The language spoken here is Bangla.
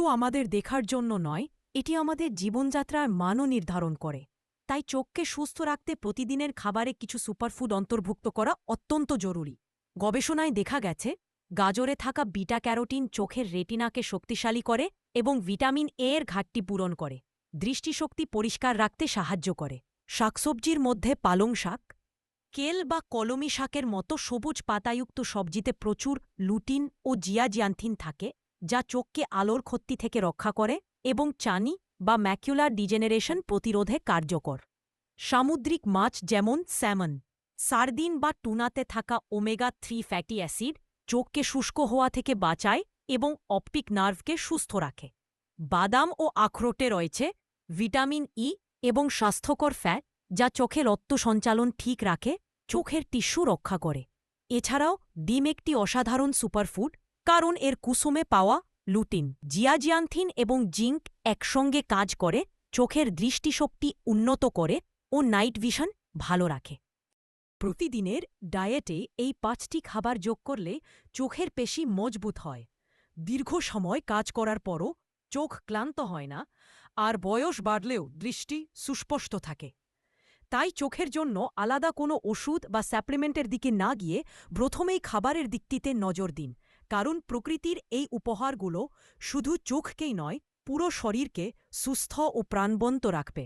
তো আমাদের দেখার জন্য নয়, এটি আমাদের জীবনযাত্রার মানও নির্ধারণ করে। তাই চোখকে সুস্থ রাখতে প্রতিদিনের খাবারে কিছু সুপারফুড অন্তর্ভুক্ত করা অত্যন্ত জরুরি। গবেষণায় দেখা গেছে, গাজরে থাকা বিটা ক্যারোটিন চোখের রেটিনাকে শক্তিশালী করে এবং ভিটামিন এ এর ঘাটতি পূরণ করে, দৃষ্টিশক্তি পরিষ্কার রাখতে সাহায্য করে। শাকসবজির মধ্যে পালং শাক, কেল বা কলমি শাকের মতো সবুজ পাতাযুক্ত সবজিতে প্রচুর লুটিন ও জিয়াজিয়ান্থিন থাকে যা চোখকে আলোর ক্ষতি থেকে রক্ষা করে এবং চানি বা ম্যাকুলার ডিজেনারেশন প্রতিরোধে কার্যকর। সামুদ্রিক মাছ যেমন স্যামন, সার্দিন বা টুনাতে থাকা ওমেগা থ্রি ফ্যাটি অ্যাসিড চোখকে শুষ্ক হওয়া থেকে বাঁচায় এবং অপটিক নার্ভকে সুস্থ রাখে। বাদাম ও আখরোটে রয়েছে ভিটামিন ই এবং স্বাস্থ্যকর ফ্যাট যা চোখের রক্ত সঞ্চালন ঠিক রাখে, চোখের টিস্যু রক্ষা করে। এছাড়াও ডিম একটি অসাধারণ সুপারফুড কারণ এর কুসুমে পাওয়া লুটিন জিয়াজিয়ান্থিন এবং জিঙ্ক একসঙ্গে কাজ করে, চোখের দৃষ্টিশক্তি উন্নত করে ও নাইট ভিশন ভালো রাখে। প্রতিদিনের ডায়েটে এই পাঁচটি খাবার যোগ করলে চোখের পেশি মজবুত হয়। দীর্ঘ সময় কাজ করার পরও চোখ ক্লান্ত হয় না, আর বয়স বাড়লেও দৃষ্টি সুস্পষ্ট থাকে। তাই চোখের জন্য আলাদা কোনো ওষুধ বা সাপ্লিমেন্টের দিকে না গিয়ে প্রথমেই খাবারের দিকটিতে নজর দিন। কারণ প্রকৃতির এই উপহারগুলো শুধু চোখকেই নয় পুরো শরীরকে সুস্থ ও প্রাণবন্ত রাখবে।